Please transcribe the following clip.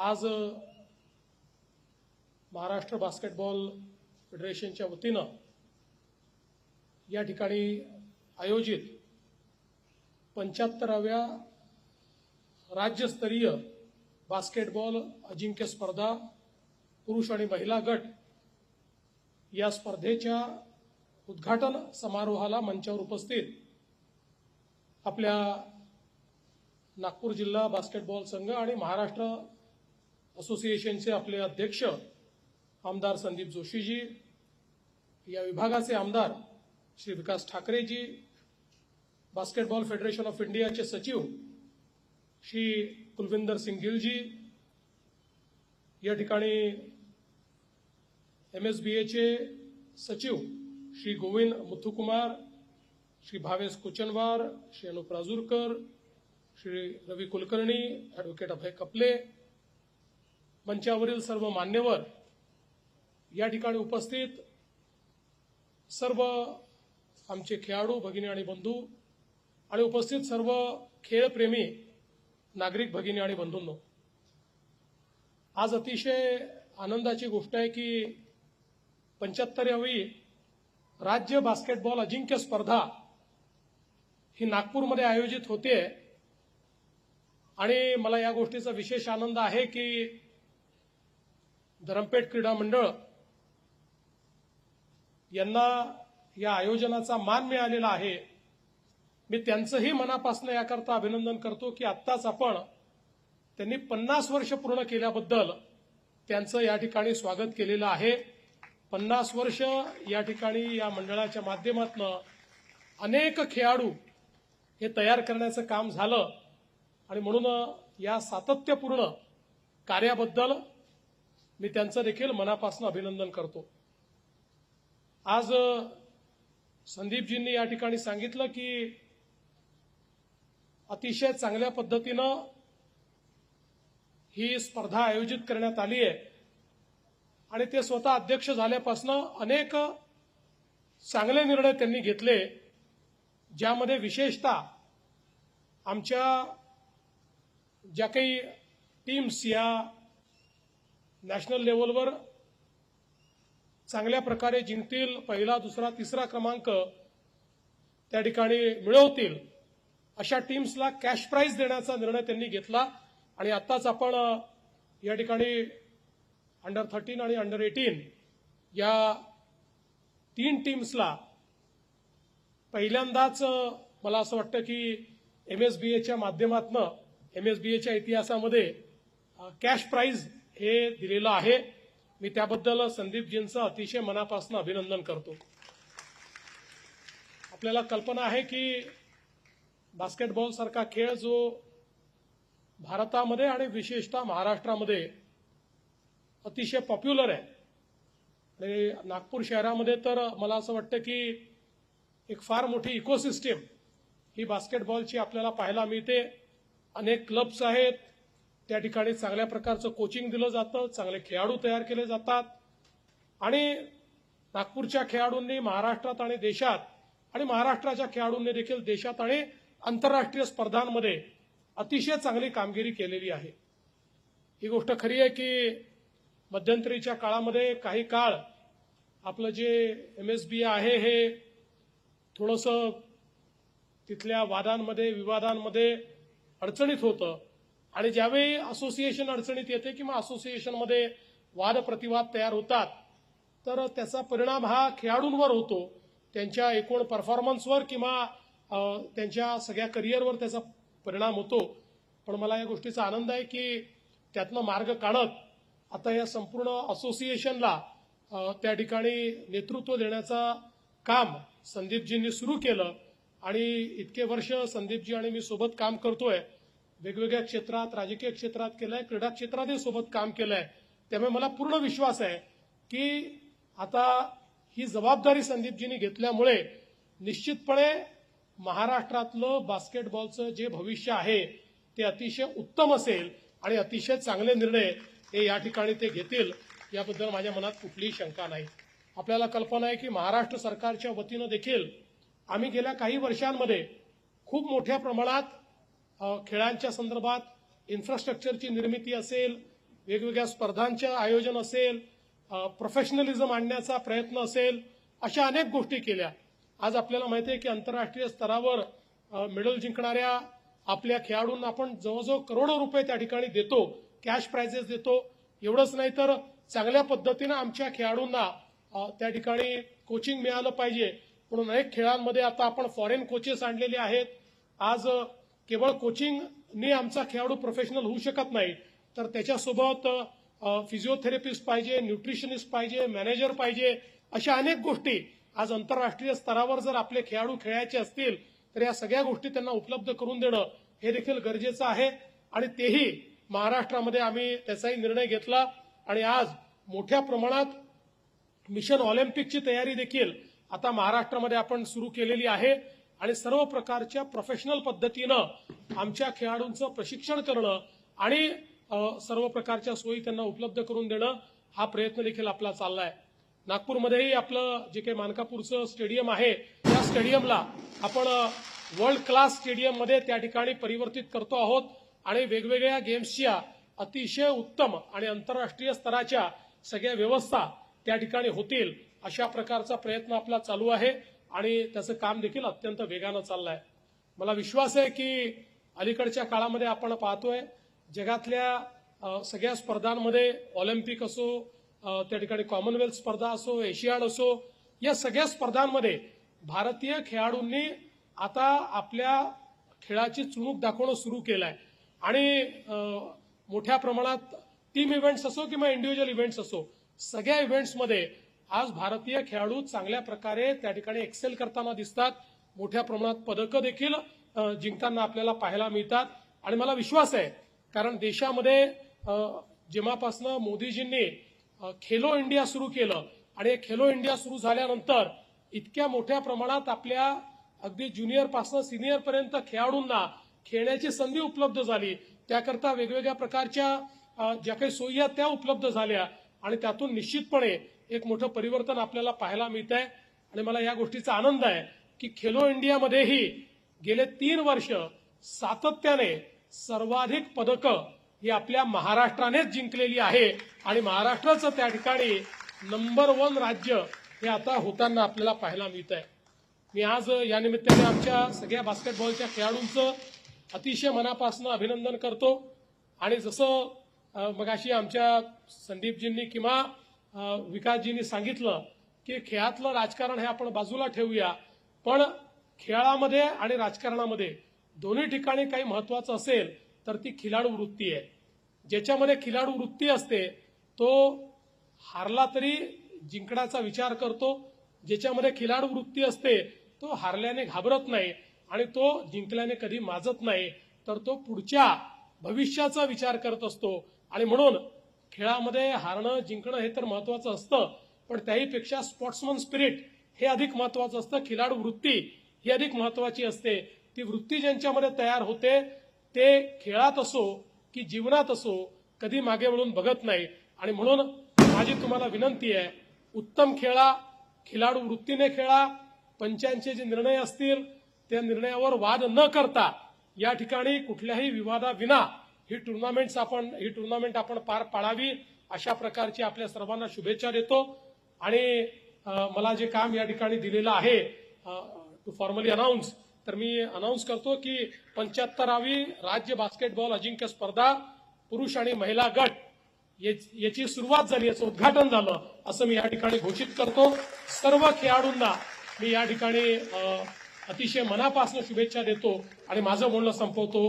आज महाराष्ट्र बास्केटबॉल फेडरेशनच्या वतीनं या ठिकाणी आयोजित पंच्याहत्तराव्या राज्यस्तरीय बास्केटबॉल अजिंक्य स्पर्धा पुरुष आणि महिला गट या स्पर्धेच्या उद्घाटन समारोहाला मंचावर उपस्थित आपल्या नागपूर जिल्हा बास्केटबॉल संघ आणि महाराष्ट्र असोसिएशनचे आपले अध्यक्ष आमदार संदीप जोशीजी या विभागाचे आमदार Shri Vikas Thakreji basketball federation of इंडियाचे सचिव श्री कुलविंदर सिंग गिलजी या ठिकाणी एम एस बी एचे सचिव श्री गोविंद मुथुकुमार श्री भावेश कुचनवार श्री अनुप राजूरकर श्री रवी कुलकर्णी ॲडव्होकेट अभय कपले मंचावरील सर्व मान्यवर या ठिकाणी उपस्थित सर्व आमचे खेळाडू भगिनी आणि बंधू आणि उपस्थित सर्व खेळप्रेमी नागरिक भगिनी आणि बंधूंनो. आज अतिशय आनंदाची गोष्ट आहे की पंच्याहत्तरावी राज्य बास्केटबॉल अजिंक्य स्पर्धा ही नागपूरमध्ये आयोजित होते. आणि मला या गोष्टीचा विशेष आनंद आहे की धरमपेठ क्रीडा मंडळ यांना या आयोजनाचा मान मिळालेला आहे. मी त्यांचंही मनापासून याकरता अभिनंदन करतो की आत्ताच आपण त्यांनी पन्नास वर्ष पूर्ण केल्याबद्दल त्यांचं या ठिकाणी स्वागत केलेलं आहे. पन्नास वर्ष या ठिकाणी या मंडळाच्या माध्यमातून अनेक खेळाडू हे तयार करण्याचं काम झालं आणि म्हणून या सातत्यपूर्ण कार्याबद्दल मी त्यांचं देखील मनापासून अभिनंदन करतो. आज संदीपजींनी या ठिकाणी सांगितलं की अतिशय चांगल्या पद्धतीनं ही स्पर्धा आयोजित करण्यात आली आहे. आणि ते स्वतः अध्यक्ष झाल्यापासून अनेक चांगले निर्णय त्यांनी घेतले ज्यामध्ये विशेषतः आमच्या ज्या काही टीम्स या नॅशनल लेवलवर चांगल्या प्रकारे जिंकतील पहिला दुसरा तिसरा क्रमांक त्या ठिकाणी मिळवतील अशा टीम्सला कॅश प्राईज देण्याचा निर्णय त्यांनी घेतला. आणि आत्ताच आपण या ठिकाणी अंडर थर्टीन आणि अंडर एटीन या तीन टीम्सला पहिल्यांदाच मला असं वाटतं की एम एस बी एच्या माध्यमातनं एम एस बी एच्या इतिहासामध्ये कॅश प्राईज हे दिलेलं आहे. मी त्याबद्दल संदीपजींचं अतिशय मनापासून अभिनंदन करतो. आपल्याला कल्पना आहे की बास्केटबॉल सारखा खेळ जो भारतामध्ये आणि विशेषतः महाराष्ट्रामध्ये अतिशय पॉप्युलर आहे. आणि नागपूर शहरामध्ये तर मला असं वाटतं की एक फार मोठी इकोसिस्टीम ही बास्केटबॉलची आपल्याला पाहायला मिळते. अनेक क्लब्स आहेत त्या ठिकाणी चांगल्या प्रकारचं कोचिंग दिलं जातं चांगले खेळाडू तयार केले जातात. आणि नागपूरच्या खेळाडूंनी महाराष्ट्रात आणि देशात आणि महाराष्ट्राच्या खेळाडूंनी देखील देशात आणि आंतरराष्ट्रीय स्पर्धांमध्ये अतिशय चांगली कामगिरी केलेली आहे. ही गोष्ट खरी आहे की मध्यंतरीच्या काळामध्ये काही काळ आपलं जे एम एस बी आहे हे थोडंसं तिथल्या वादांमध्ये विवादांमध्ये अडचणीत होतं. आणि ज्यावेळी असोसिएशन अडचणीत येते किंवा असोसिएशनमध्ये वाद प्रतिवाद तयार होतात तर त्याचा परिणाम हा खेळाडूंवर होतो. त्यांच्या एकूण परफॉर्मन्सवर किंवा त्यांच्या सगळ्या करिअरवर त्याचा परिणाम होतो. पण मला या गोष्टीचा आनंद आहे की त्यातनं मार्ग काढत आता या संपूर्ण असोसिएशनला त्या ठिकाणी नेतृत्व देण्याचा काम संदीपजींनी सुरू केलं. आणि इतके वर्ष संदीपजी आणि मी सोबत काम करतोय. वेगवेगळ्या क्षेत्रात राजकीय क्षेत्रात केलंय क्रीडा क्षेत्रातही सोबत काम केलंय. त्यामुळे मला पूर्ण विश्वास आहे की आता ही जबाबदारी संदीपजींनी घेतल्यामुळे निश्चितपणे महाराष्ट्रातलं बास्केटबॉलचं जे भविष्य आहे ते अतिशय उत्तम असेल आणि अतिशय चांगले निर्णय हे या ठिकाणी ते घेतील याबद्दल माझ्या मनात कुठलीही शंका नाही. आपल्याला कल्पना आहे की महाराष्ट्र सरकारच्या वतीनं देखील आम्ही गेल्या काही वर्षांमध्ये खूप मोठ्या प्रमाणात खेळांच्या संदर्भात इन्फ्रास्ट्रक्चरची निर्मिती असेल वेगवेगळ्या स्पर्धांचं आयोजन असेल प्रोफेशनलिझम आणण्याचा प्रयत्न असेल अशा अनेक गोष्टी केल्या. आज आपल्याला माहिती आहे की आंतरराष्ट्रीय स्तरावर मेडल जिंकणाऱ्या आपल्या खेळाडूंना आपण जवळजवळ करोडो रुपये त्या ठिकाणी देतो कॅश प्राइजेस देतो. एवढंच नाही तर चांगल्या पद्धतीनं आमच्या खेळाडूंना त्या ठिकाणी कोचिंग मिळालं पाहिजे. म्हणून अनेक खेळांमध्ये आता आपण फॉरेन कोचेस आणलेले आहेत. आज केवळ कोचिंगने आमचा खेळाडू प्रोफेशनल होऊ शकत नाही तर त्याच्यासोबत फिजिओथेरपिस्ट पाहिजे न्यूट्रिशनिस्ट पाहिजे मॅनेजर पाहिजे अशा अनेक गोष्टी आज आंतरराष्ट्रीय स्तरावर जर आपले खेळाडू खेळायचे असतील तर या सगळ्या गोष्टी त्यांना उपलब्ध करून देणं हे देखील गरजेचं आहे. आणि तेही महाराष्ट्रामध्ये आम्ही त्याचाही निर्णय घेतला. आणि आज मोठ्या प्रमाणात मिशन ऑलिम्पिकची तयारी देखील आता महाराष्ट्रामध्ये आपण सुरू केलेली आहे. आणि सर्व प्रकारच्या प्रोफेशनल पद्धतीनं आमच्या खेळाडूंचं प्रशिक्षण करणं आणि सर्व प्रकारच्या सोयी त्यांना उपलब्ध करून देणं हा प्रयत्न देखील आपला चाललाय. नागपूरमध्येही आपलं जे काही मानकापूरचं स्टेडियम आहे त्या स्टेडियमला आपण वर्ल्ड क्लास स्टेडियममध्ये त्या ठिकाणी परिवर्तित करतो आहोत आणि वेगवेगळ्या गेम्सच्या अतिशय उत्तम आणि आंतरराष्ट्रीय स्तराच्या सगळ्या व्यवस्था त्या ठिकाणी होतील अशा प्रकारचा प्रयत्न आपला चालू आहे. आणि त्याचं काम देखील अत्यंत वेगानं चाललंय. मला विश्वास आहे की अलीकडच्या काळामध्ये आपण पाहतोय जगातल्या सगळ्या स्पर्धांमध्ये ऑलिम्पिक असो त्या ठिकाणी कॉमनवेल्थ स्पर्धा असो एशियाड असो या सगळ्या स्पर्धांमध्ये भारतीय खेळाडूंनी आता आपल्या खेळाची चुणूक दाखवणं सुरू केलं आहे आणि मोठ्या प्रमाणात टीम इव्हेंट्स असो किंवा इंडिव्हिज्युअल इव्हेंट्स असो सगळ्या इव्हेंट्समध्ये आज भारतीय खेळाडू चांगल्या प्रकारे त्या ठिकाणी एक्सेल करताना दिसतात. मोठ्या प्रमाणात पदकं देखील जिंकताना आपल्याला पाहायला मिळतात. आणि मला विश्वास आहे कारण देशामध्ये जेव्हापासनं मोदीजींनी खेलो इंडिया सुरू केलं आणि खेलो इंडिया सुरू झाल्यानंतर इतक्या मोठ्या प्रमाणात आपल्या अगदी ज्युनियरपासनं सिनियरपर्यंत सिनियर पर्यंत खेळाडूंना खेळण्याची संधी उपलब्ध झाली. त्याकरता वेगवेगळ्या प्रकारच्या ज्या काही सोयी आहेत त्या उपलब्ध झाल्या. आणि त्यातून निश्चितपणे एक मोठं परिवर्तन आपल्याला पाहायला मिळत आहे आणि मला या गोष्टीचा आनंद आहे की खेलो इंडियामध्येही गेले तीन वर्ष सातत्याने सर्वाधिक पदकं ही आपल्या महाराष्ट्रानेच जिंकलेली आहे. आणि महाराष्ट्राचं त्या ठिकाणी नंबर वन राज्य हे आता होताना आपल्याला पाहायला मिळत आहे मी आज या निमित्ताने आमच्या सगळ्या बास्केटबॉलच्या खेळाडूंचं अतिशय मनापासून अभिनंदन करतो. आणि जसं मगाशी आमच्या संदीपजींनी किंवा विकासजींनी सांगितलं की खेळातलं राजकारण हे आपण बाजूला ठेवूया. पण खेळामध्ये आणि राजकारणामध्ये दोन्ही ठिकाणी काही महत्वाचं असेल तर ती खिलाडू वृत्ती आहे. ज्याच्यामध्ये खिलाडू वृत्ती असते तो हारला तरी जिंकण्याचा विचार करतो. ज्याच्यामध्ये खिलाडू वृत्ती असते तो हारल्याने घाबरत नाही आणि तो जिंकल्याने कधी माजत नाही तर तो पुढच्या भविष्याचा विचार करत असतो. आणि म्हणून खेळामध्ये हारणं जिंकणं हे तर महत्वाचं असतं पण त्याहीपेक्षा स्पोर्ट्समन स्पिरिट हे अधिक महत्वाचं असतं. खिलाडू वृत्ती ही अधिक महत्वाची असते. ती वृत्ती ज्यांच्यामध्ये तयार होते ते खेळात असो की जीवनात असो कधी मागे वळून बघत नाही. आणि म्हणून माझी तुम्हाला विनंती आहे उत्तम खेळा खिलाडू वृत्तीने खेळा पंचांचे जे निर्णय असतील त्या निर्णयावर वाद न करता या ठिकाणी कुठल्याही विवादाविना ही टुर्नामेंट्स आपण ही टुर्नामेंट आपण पार पाडावी अशा प्रकारची आपल्या सर्वांना शुभेच्छा देतो. आणि मला जे काम या ठिकाणी दिलेलं आहे टू फॉर्मली अनाऊन्स तर मी अनाऊन्स करतो की पंच्याहत्तरावी राज्य बास्केटबॉल अजिंक्य स्पर्धा पुरुष आणि महिला गट याची सुरुवात झाली याचं उद्घाटन झालं असं मी या ठिकाणी घोषित करतो. सर्व खेळाडूंना मी या ठिकाणी अतिशय मनापासून शुभेच्छा देतो आणि माझं बोलणं संपवतो.